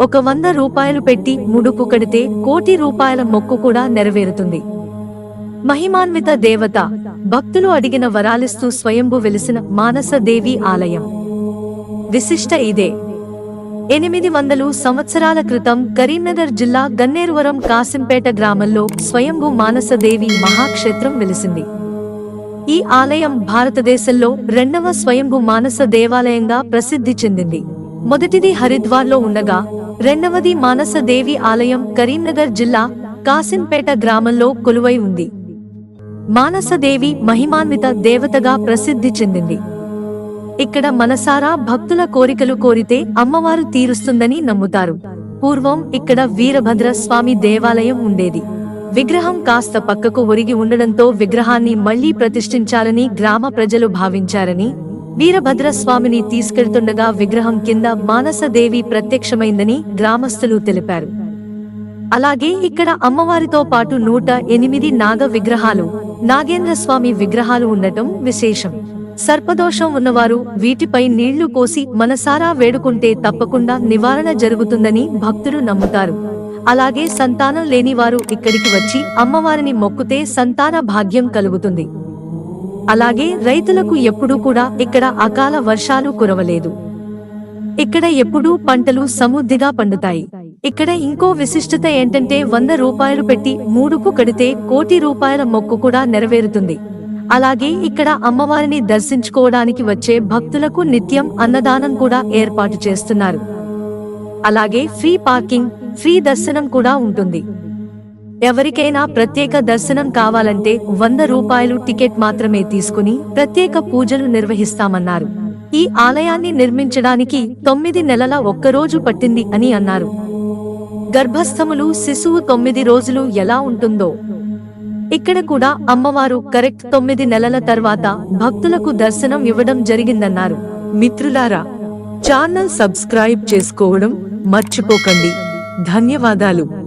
ఒక వంద రూపాయలు పెట్టి ముడుపు కడితే కోటి రూపాయల మొక్కు కూడా నెరవేరుతుంది. మహిమాన్విత దేవత భక్తులు అడిగిన వరాలిస్తూ స్వయంభు వెలిసిన మానస దేవి ఆలయం. విశిష్ట ఇదే. ఎనిమిది వందలు సంవత్సరాల క్రితం కరీంనగర్ జిల్లా గన్నేరువరం కాసింపేట గ్రామంలో స్వయంభు మానసదేవి మహాక్షేత్రం వెలిసింది. ఈ ఆలయం భారతదేశంలో రెండవ స్వయంభు మానస దేవాలయంగా ప్రసిద్ధి చెందింది. మొదటిది హరిద్వార్లో ఉండగా రెండవది మానసదేవి ఆలయం కరీంనగర్ జిల్లా కాసింపేట గ్రామంలో కొలువై ఉంది. మానసదేవి మహిమాన్విత దేవతగా ప్రసిద్ధి చెందింది. ఇక్కడ మనసారా భక్తుల కోరికలు కోరితే అమ్మవారు తీరుస్తుందని నమ్ముతారు. పూర్వం ఇక్కడ వీరభద్ర స్వామి దేవాలయం ఉండేది. విగ్రహం కాస్త పక్కకు ఒరిగి ఉండడంతో విగ్రహాన్ని మళ్ళీ ప్రతిష్ఠించాలని గ్రామ ప్రజలు భావించారని వీరభద్ర స్వామిని తీసుకెళ్తుండగా విగ్రహం కింద మానసదేవి ప్రత్యక్షమైందని గ్రామస్తులు తెలిపారు. అలాగే ఇక్కడ అమ్మవారితో పాటు నూట ఎనిమిది నాగ విగ్రహాలు నాగేంద్ర స్వామి విగ్రహాలు ఉండటం విశేషం. సర్పదోషం ఉన్నవారు వీటిపై నీళ్ళు కోసి మనసారా వేడుకుంటే తప్పకుండా నివారణ జరుగుతుందని భక్తులు నమ్ముతారు. అలాగే సంతానం లేనివారు ఇక్కడికి వచ్చి అమ్మవారిని మొక్కుతే సంతాన భాగ్యం కలుగుతుంది. అలాగే రైతులకు ఎప్పుడూ కూడా ఇక్కడ అకాల వర్షాలు కురవలేదు. ఇక్కడ ఎప్పుడూ పంటలు సమృద్ధిగా పండుతాయి. ఇక్కడ ఇంకో విశిష్టత ఏంటంటే వంద రూపాయలు పెట్టి మూడుకు కడితే కోటి రూపాయల మొక్కు కూడా నెరవేరుతుంది. అలాగే ఇక్కడ అమ్మవారిని దర్శించుకోవడానికి వచ్చే భక్తులకు నిత్యం అన్నదానం కూడా ఏర్పాటు చేస్తున్నారు. అలాగే ఫ్రీ పార్కింగ్ ఫ్రీ దర్శనం కూడా ఉంటుంది. ఎవరికైనా ప్రత్యేక దర్శనం కావాలంటే వంద రూపాయలు టికెట్ మాత్రమే తీసుకుని ప్రత్యేక పూజలు నిర్వహిస్తామన్నారు. ఈ ఆలయాన్ని నిర్మించడానికి తొమ్మిది నెలల ఒక్కరోజు పట్టింది అని అన్నారు. గర్భస్థములు శిశువు తొమ్మిది రోజులు ఎలా ఉంటుందో. ఇక్కడ కూడా అమ్మవారు కరెక్ట్ తొమ్మిది నెలల తర్వాత భక్తులకు దర్శనం ఇవ్వడం జరిగిందన్నారు. మిత్రులారా ఛానల్ సబ్స్క్రైబ్ చేసుకోవడం మర్చిపోకండి. ధన్యవాదాలు.